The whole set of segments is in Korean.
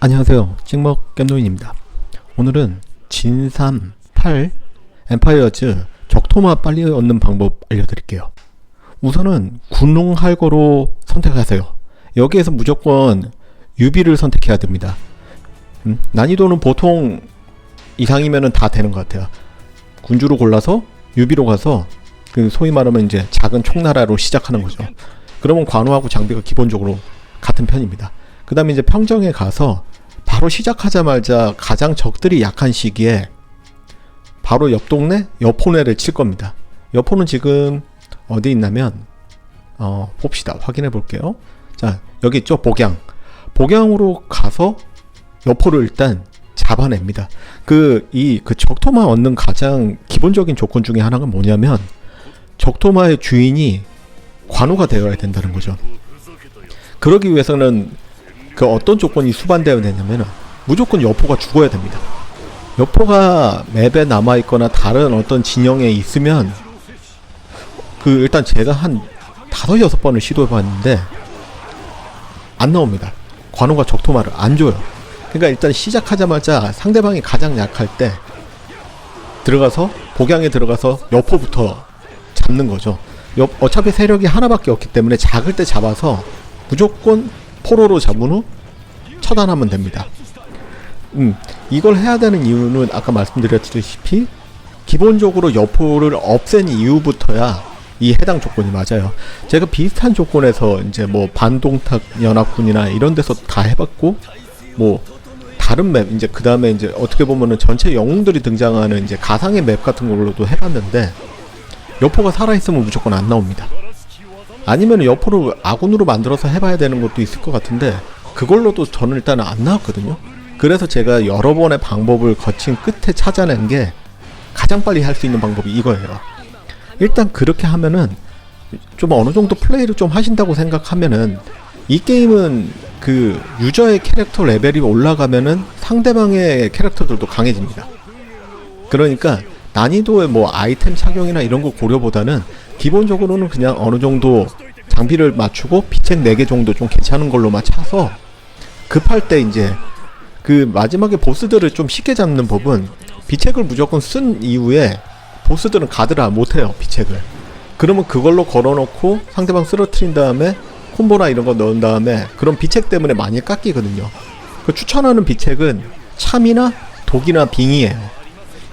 안녕하세요. 찍먹 겜노인입니다. 오늘은 진삼 8 엠파이어즈 적토마 빨리 얻는 방법 알려드릴게요. 우선은 군웅할거로 선택하세요. 여기에서 무조건 유비를 선택해야 됩니다. 음, 난이도는 보통 이상이면 다 되는 것 같아요. 군주로 골라서 유비로 가서 그 소위 말하면 이제 작은 총나라로 시작하는 거죠. 그러면 관우하고 장비가 기본적으로 같은 편입니다. 그 다음에 이제 평정에 가서 바로 시작하자마자 가장 적들이 약한 시기에 바로 옆 동네 여포네를 칠 겁니다. 여포는 지금 어디 있냐면 어, 봅시다. 확인해 볼게요. 자, 여기 있죠. 복양. 복양으로 가서 여포를 일단 잡아냅니다. 그, 이, 그 적토마 얻는 가장 기본적인 조건 중에 하나가 뭐냐면 적토마의 주인이 관우가 되어야 된다는 거죠. 그러기 위해서는 그 어떤 조건이 수반되어야 되냐면 무조건 여포가 죽어야 됩니다. 여포가 맵에 남아 있거나 다른 어떤 진영에 있으면 그 일단 제가 한 다섯 여섯 번을 시도해 봤는데 안 나옵니다. 관우가 적토마를 안 줘요. 그러니까 일단 시작하자마자 상대방이 가장 약할 때 들어가서 복양에 들어가서 여포부터 잡는 거죠. 여, 어차피 세력이 하나밖에 없기 때문에 작을 때 잡아서 무조건 포로로 잡은 후 처단하면 됩니다. 음, 이걸 해야 되는 이유는 아까 말씀드렸다시피 기본적으로 여포를 없앤 이후부터야 이 해당 조건이 맞아요. 제가 비슷한 조건에서 이제 뭐 반동탁 연합군이나 이런 데서 다 해봤고 뭐 다른 맵 이제 그 다음에 이제 어떻게 보면은 전체 영웅들이 등장하는 이제 가상의 맵 같은 걸로도 해봤는데 여포가 살아있으면 무조건 안 나옵니다. 아니면 여포를 아군으로 만들어서 해봐야 되는 것도 있을 것 같은데 그걸로도 저는 일단은 안 나왔거든요. 그래서 제가 여러 번의 방법을 거친 끝에 찾아낸 게 가장 빨리 할 수 있는 방법이 이거예요. 일단 그렇게 하면은 좀 어느 정도 플레이를 좀 하신다고 생각하면은 이 게임은 그 유저의 캐릭터 레벨이 올라가면은 상대방의 캐릭터들도 강해집니다. 그러니까 난이도의 뭐 아이템 착용이나 이런 거 고려보다는 기본적으로는 그냥 어느 정도 장비를 맞추고 비책 4개 정도 좀 괜찮은 걸로만 차서 급할 때 이제 그 마지막에 보스들을 좀 쉽게 잡는 법은 비책을 무조건 쓴 이후에 보스들은 가드라 못해요 비책을. 그러면 그걸로 걸어놓고 상대방 쓰러트린 다음에 콤보나 이런 거 넣은 다음에 그런 비책 때문에 많이 깎이거든요. 그 추천하는 비책은 참이나 독이나 빙이에요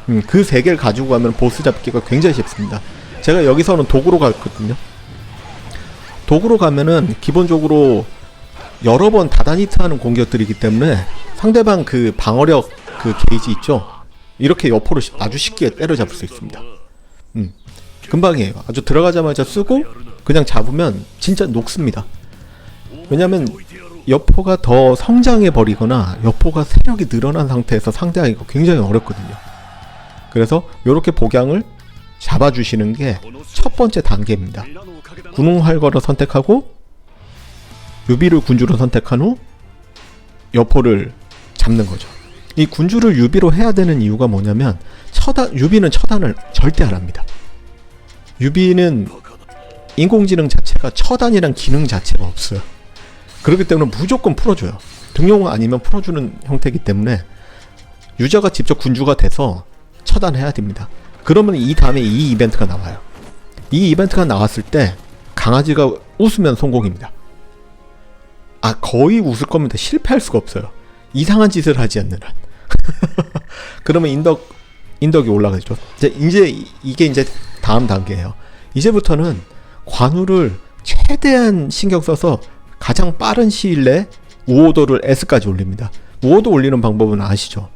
음, 그 세 개를 가지고 가면 보스 잡기가 굉장히 쉽습니다 제가 여기서는 독으로 갔거든요 독으로 가면은 기본적으로 여러 번 다다니트하는 공격들이기 때문에 상대방 그 방어력 그 게이지 있죠 이렇게 시- 아주 쉽게 때려잡을 수 있습니다. 음, 금방이에요. 아주 들어가자마자 쓰고 그냥 잡으면 진짜 녹습니다. 왜냐면 여포가 더 성장해 버리거나 여포가 세력이 늘어난 상태에서 상대하기가 굉장히 어렵거든요. 그래서 이렇게 복양을 잡아주시는 게 첫 번째 단계입니다. 군웅활거를 선택하고 유비를 군주로 선택한 후 여포를 잡는 거죠. 이 군주를 유비로 해야 되는 이유가 뭐냐면 처단 유비는 처단을 절대 안 합니다. 유비는 인공지능 자체가 처단이란 기능 자체가 없어요. 그렇기 때문에 무조건 풀어줘요. 등용 아니면 풀어주는 형태이기 때문에 유저가 직접 군주가 돼서 처단해야 됩니다. 그러면 이 다음에 이 이벤트가 나와요. 이 이벤트가 나왔을 때 강아지가 웃으면 성공입니다. 아 거의 웃을 겁니다. 실패할 수가 없어요. 이상한 짓을 하지 않는 한. 그러면 인덕 인덕이 올라가죠. 이제 이제 이- 이게 이제 다음 단계예요. 이제부터는 관우를 최대한 신경 써서 가장 빠른 시일 내에 우호도를 S까지 올립니다. 우호도 올리는 방법은 아시죠?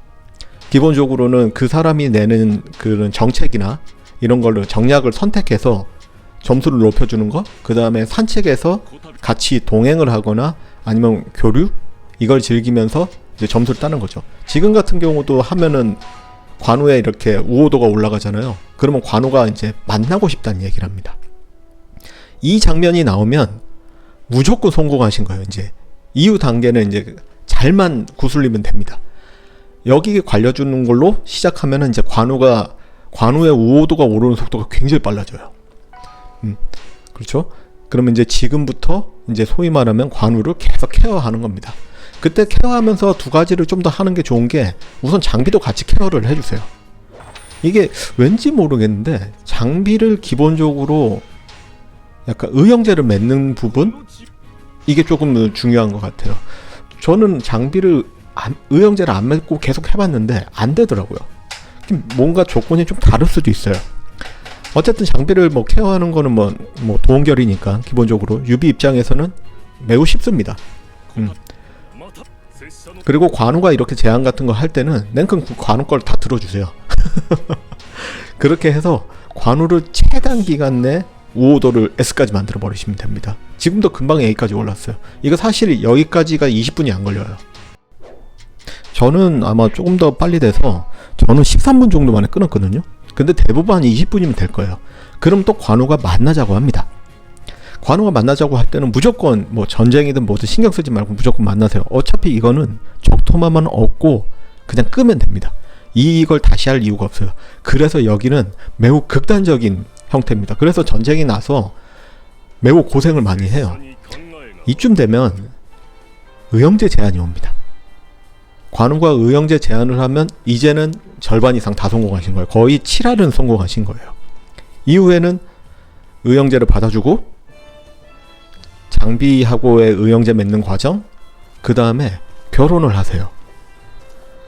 기본적으로는 그 사람이 내는 그런 정책이나 이런 걸로 정략을 선택해서 점수를 높여주는 거, 그 다음에 산책에서 같이 동행을 하거나 아니면 교류 이걸 즐기면서 이제 점수를 따는 거죠. 지금 같은 경우도 하면은 관우에 이렇게 우호도가 올라가잖아요. 그러면 관우가 이제 만나고 싶다는 얘기를 합니다. 이 장면이 나오면 무조건 성공하신 거예요. 이제 이후 단계는 이제 잘만 구슬리면 됩니다. 여기에 관려주는 걸로 시작하면은 이제 관우가 관우의 우호도가 오르는 속도가 굉장히 빨라져요. 음, 그렇죠? 그러면 이제 지금부터 이제 소위 말하면 관우를 계속 케어하는 겁니다. 그때 케어하면서 두 가지를 좀 더 하는 게 좋은 게 우선 장비도 같이 케어를 해주세요. 이게 왠지 모르겠는데 장비를 기본적으로 약간 의형제를 맺는 부분 이게 조금 중요한 것 같아요. 저는 장비를 안- 의형제를 안 맺고 계속 해봤는데 안 되더라고요. 뭔가 조건이 좀 다를 수도 있어요. 어쨌든 장비를 뭐 케어하는 거는 뭐, 뭐 도원결이니까 기본적으로 유비 입장에서는 매우 쉽습니다. 음. 그리고 관우가 이렇게 제안 같은 거 할 때는 냉큼 그 관우 걸 다 들어주세요. 그렇게 해서 관우를 최단 기간 내 5호도를 S까지 만들어 버리시면 됩니다. 지금도 금방 A까지 올랐어요. 이거 사실 여기까지가 20분이 안 걸려요. 저는 아마 조금 더 빨리 돼서 저는 13분 정도 만에 끊었거든요. 근데 대부분 한 20분이면 될 거예요. 그럼 또 관우가 만나자고 합니다. 관우가 만나자고 할 때는 무조건 뭐 전쟁이든 뭐든 신경 쓰지 말고 무조건 만나세요. 어차피 이거는 적토마만 얻고 그냥 끄면 됩니다. 이걸 다시 할 이유가 없어요. 그래서 여기는 매우 극단적인 형태입니다. 그래서 전쟁이 나서 매우 고생을 많이 해요. 이쯤 되면 의형제 제한이 옵니다. 관우가 의형제 제한을 하면 이제는 절반 이상 다 성공하신 거예요. 거의 7할은 성공하신 거예요. 이후에는 의형제를 받아주고 장비하고의 의형제 맺는 과정, 그 다음에 결혼을 하세요.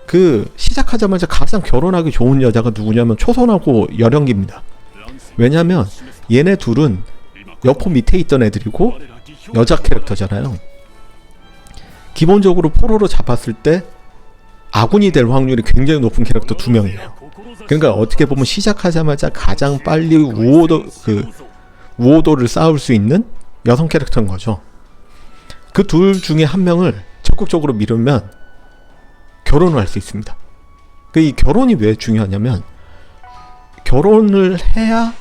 그 시작하자마자 가장 결혼하기 좋은 여자가 누구냐면 초선하고 열영기입니다. 왜냐면 얘네 둘은 여포 밑에 있던 애들이고 여자 캐릭터잖아요. 기본적으로 포로로 잡았을 때 아군이 될 확률이 굉장히 높은 캐릭터 두 명이에요. 그러니까 어떻게 보면 시작하자마자 가장 빨리 우호도 그 우호도를 쌓을 수 있는 여성 캐릭터인 거죠. 그 둘 중에 한 명을 적극적으로 미루면 결혼을 할 수 있습니다. 그 이 결혼이 왜 중요하냐면 결혼을 해야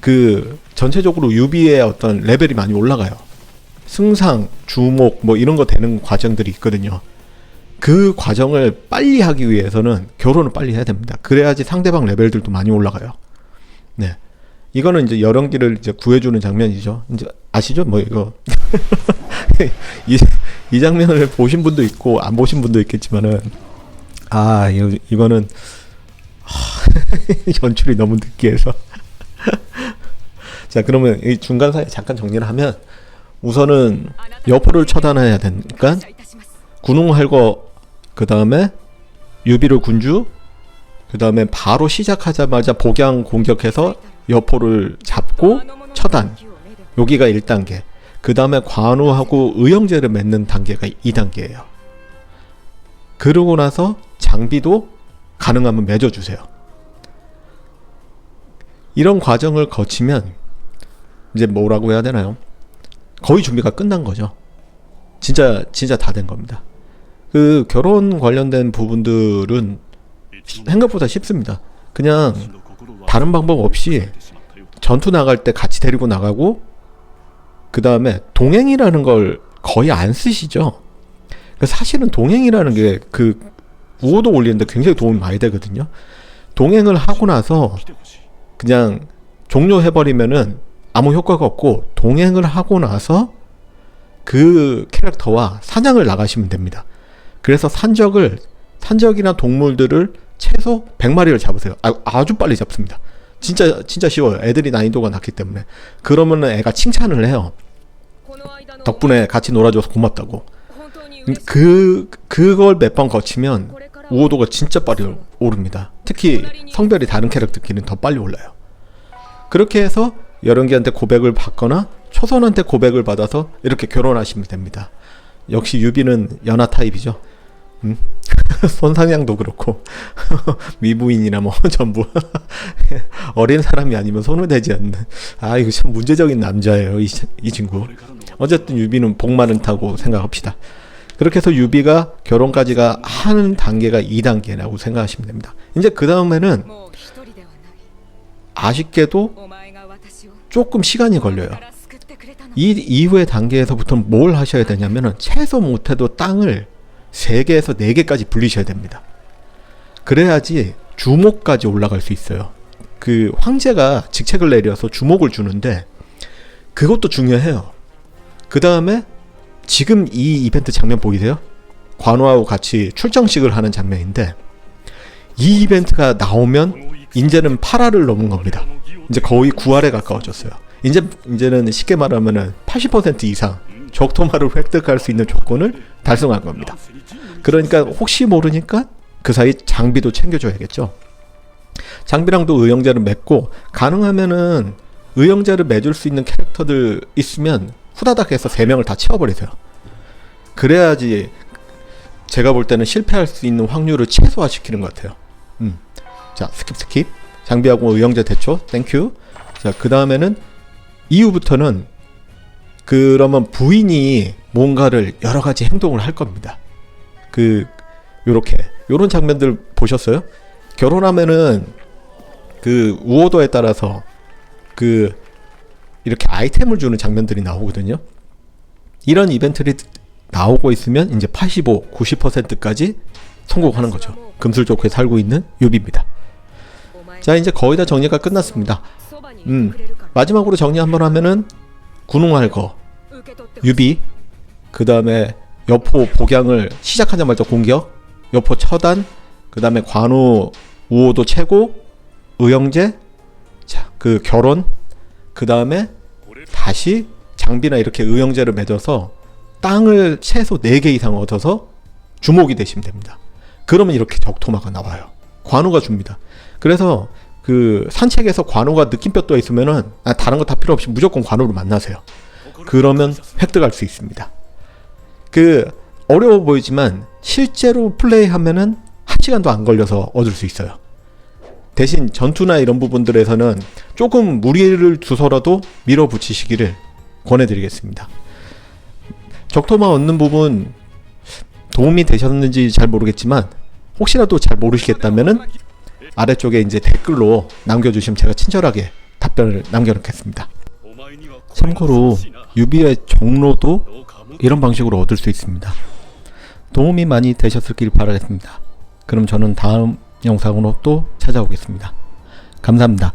그 전체적으로 유비의 어떤 레벨이 많이 올라가요. 승상, 주목 뭐 이런 거 되는 과정들이 있거든요. 그 과정을 빨리 하기 위해서는 결혼을 빨리 해야 됩니다. 그래야지 상대방 레벨들도 많이 올라가요. 네. 이거는 이제 여령기를 이제 구해주는 장면이죠. 이제 아시죠? 뭐 이거 이, 이 장면을 보신 분도 있고 안 보신 분도 있겠지만은 아 이거, 이거는 하, 연출이 너무 느끼해서 자 그러면 이 중간 사이에 잠깐 정리를 하면 우선은 여포를 처단해야 되니까 군웅 할거 그 다음에 유비를 군주 그 다음에 바로 시작하자마자 복양 공격해서 여포를 잡고 처단. 여기가 1단계. 그 다음에 관우하고 의형제를 맺는 단계가 2단계예요. 그러고 나서 장비도 가능하면 맺어주세요. 이런 과정을 거치면 이제 뭐라고 해야 되나요? 거의 준비가 끝난 거죠. 진짜 진짜 다 된 겁니다 그 결혼 관련된 부분들은 생각보다 쉽습니다. 그냥 다른 방법 없이 전투 나갈 때 같이 데리고 나가고 그 다음에 동행이라는 걸 거의 안 쓰시죠. 그 사실은 동행이라는 게 그 우호도 올리는데 굉장히 도움이 많이 되거든요. 동행을 하고 나서 그냥 종료해버리면은 아무 효과가 없고 동행을 하고 나서 그 캐릭터와 사냥을 나가시면 됩니다. 그래서 산적을 산적이나 동물들을 최소 100마리를 잡으세요. 아, 아주 빨리 잡습니다. 진짜 진짜 쉬워요. 애들이 난이도가 낮기 때문에. 그러면 애가 칭찬을 해요. 덕분에 같이 놀아줘서 고맙다고. 음, 그 그걸 몇 번 거치면 우호도가 진짜 빨리 오릅니다. 특히 성별이 다른 캐릭터끼리는 더 빨리 올라요. 그렇게 해서 여령기한테 고백을 받거나 초선한테 고백을 받아서 이렇게 결혼하시면 됩니다. 역시 유비는 연하 타입이죠. 음? 손상향도 그렇고 미부인이나 뭐 전부. 어린 사람이 아니면 손을 대지 않는. 아 이거 참 문제적인 남자예요 이, 이 친구. 어쨌든 유비는 복 많은 타고 생각합시다. 그렇게 해서 유비가 결혼까지가 하는 단계가 2단계라고 생각하시면 됩니다. 이제 그 다음에는 아쉽게도 조금 시간이 걸려요. 이 이후의 단계에서부터 뭘 하셔야 되냐면은 최소 못해도 땅을 3개에서 4개까지 불리셔야 됩니다. 그래야지 주목까지 올라갈 수 있어요. 그 황제가 직책을 내려서 주목을 주는데 그것도 중요해요. 그 다음에 지금 이 이벤트 장면 보이세요? 관우하고 같이 출정식을 하는 장면인데 이 이벤트가 나오면 이제는 8화를 넘은 겁니다. 이제 거의 9화에 가까워졌어요. 이제 이제는 쉽게 말하면은 80% 이상 적토마를 획득할 수 있는 조건을 달성한 겁니다. 그러니까 혹시 모르니까 그 사이 장비도 챙겨줘야겠죠. 장비랑도 의형제를 맺고 가능하면은 의형제를 맺을 수 있는 캐릭터들 있으면 후다닥 해서 세 명을 다 채워버리세요. 그래야지 제가 볼 때는 실패할 수 있는 확률을 최소화시키는 것 같아요. 음. 자, 스킵 스킵. 장비하고 의형제 대처. 땡큐. 자, 그 다음에는 이후부터는 그러면 부인이 뭔가를 여러 가지 행동을 할 겁니다. 그 요렇게 요런 장면들 보셨어요? 결혼하면은 그 우호도에 따라서 그 이렇게 아이템을 주는 장면들이 나오거든요. 이런 이벤트들이 나오고 있으면 이제 85, 90%까지 성공하는 거죠. 금술 좋게 살고 있는 유비입니다. 자, 이제 거의 다 정리가 끝났습니다. 음, 마지막으로 정리 한번 하면은 군웅할 거, 유비, 그 다음에 여포 복양을 시작하자마자 공격, 여포 처단, 그 다음에 관우 우호도 최고, 의형제, 자, 그 결혼, 그 다음에 다시 장비나 이렇게 의형제를 맺어서 땅을 최소 4개 이상 얻어서 주목이 되시면 됩니다. 그러면 이렇게 적토마가 나와요. 관우가 줍니다. 그래서 그 산책에서 관우가 느낌표 떠 있으면은 아, 다른 거 다 필요 없이 무조건 관우를 만나세요. 그러면 획득할 수 있습니다. 그 어려워 보이지만 실제로 플레이하면은 한 시간도 안 걸려서 얻을 수 있어요. 대신 전투나 이런 부분들에서는 조금 무리를 두서라도 밀어붙이시기를 권해드리겠습니다. 적토마 얻는 부분 도움이 되셨는지 잘 모르겠지만 혹시라도 잘 모르시겠다면은 아래쪽에 이제 댓글로 남겨주시면 제가 친절하게 답변을 남겨놓겠습니다. 참고로 유비의 종로도 이런 방식으로 얻을 수 있습니다. 도움이 많이 되셨길 바라겠습니다. 그럼 저는 다음 영상으로 또 찾아오겠습니다. 감사합니다.